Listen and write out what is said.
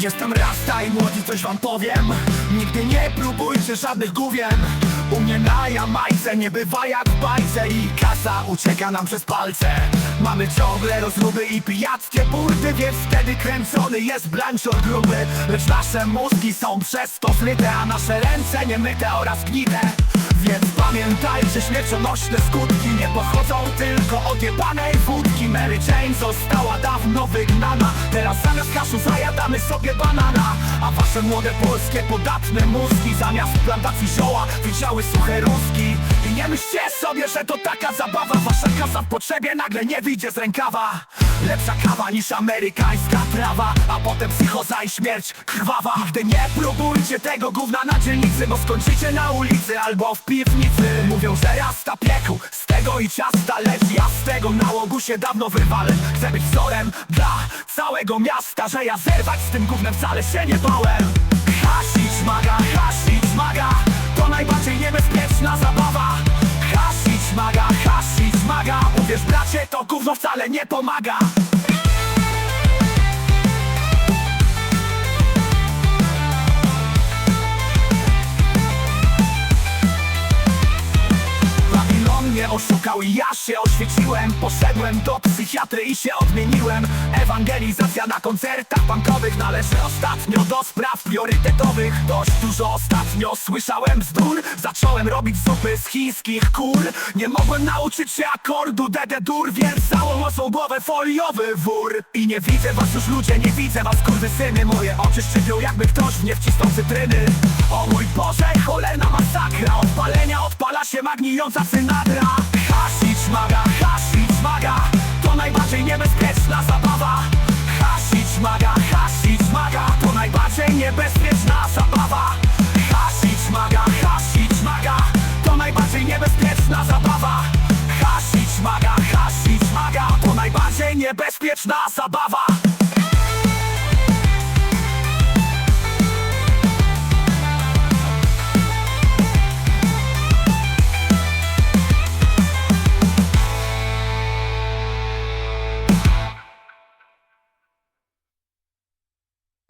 Jestem rasta i młodzi coś wam powiem. Nigdy nie próbujcie żadnych gówien. U mnie na Jamajce nie bywa jak w bajce I kasa ucieka nam przez palce. Mamy ciągle rozruby i pijackie burdy Więc wtedy kręcony jest blanczor gruby Lecz nasze mózgi są przez to A nasze ręce niemyte oraz gnite więc pamiętajcie, śmiercionośne skutki Nie pochodzą tylko od jebanej wódki. Mary Jane została dawno wygnana. Teraz zamiast kaszu zajadamy sobie banana. A wasze młode polskie podatne mózgi Zamiast plantacji zioła widziały suche rózgi. I nie myślcie sobie, że to taka zabawa? Wasza kasa w potrzebie nagle nie wyjdzie z rękawa. Lepsza kawa niż amerykańska trawa A potem psychoza i śmierć krwawa. Nigdy nie próbujcie tego gówna na dzielnicy Bo skończycie na ulicy albo w piwnicy. Mówią, że rasta piekł z tego i ciasta Lecz ja z tego nałogu się dawno wywalę. Chcę być wzorem dla całego miasta Że ja zerwać z tym gównem wcale się nie bałem. Hasić maga, hasić maga To najbardziej niebezpieczna gówno wcale nie pomaga mnie oszukał i ja się oświeciłem. Poszedłem do psychiatry i się odmieniłem. Ewangelizacja na koncertach bankowych Należy ostatnio do spraw priorytetowych. Dość dużo ostatnio słyszałem bzdur. Zacząłem robić zupy z chińskich kur. Nie mogłem nauczyć się akordu DD-dur Więc całą osą głowę foliowy wór. I nie widzę was już ludzie, nie widzę was syny Moje oczy szczypią jakby ktoś w nie wcisnął cytryny. O mój Boże, cholerna masakra Odpalenia się magnijąca synadra. Hasić maga, hasić maga To najbardziej niebezpieczna zabawa. Hasić maga, hasić maga To najbardziej niebezpieczna zabawa. Hasić maga, hasić maga To najbardziej niebezpieczna zabawa. Hasić maga, hasić maga To najbardziej niebezpieczna zabawa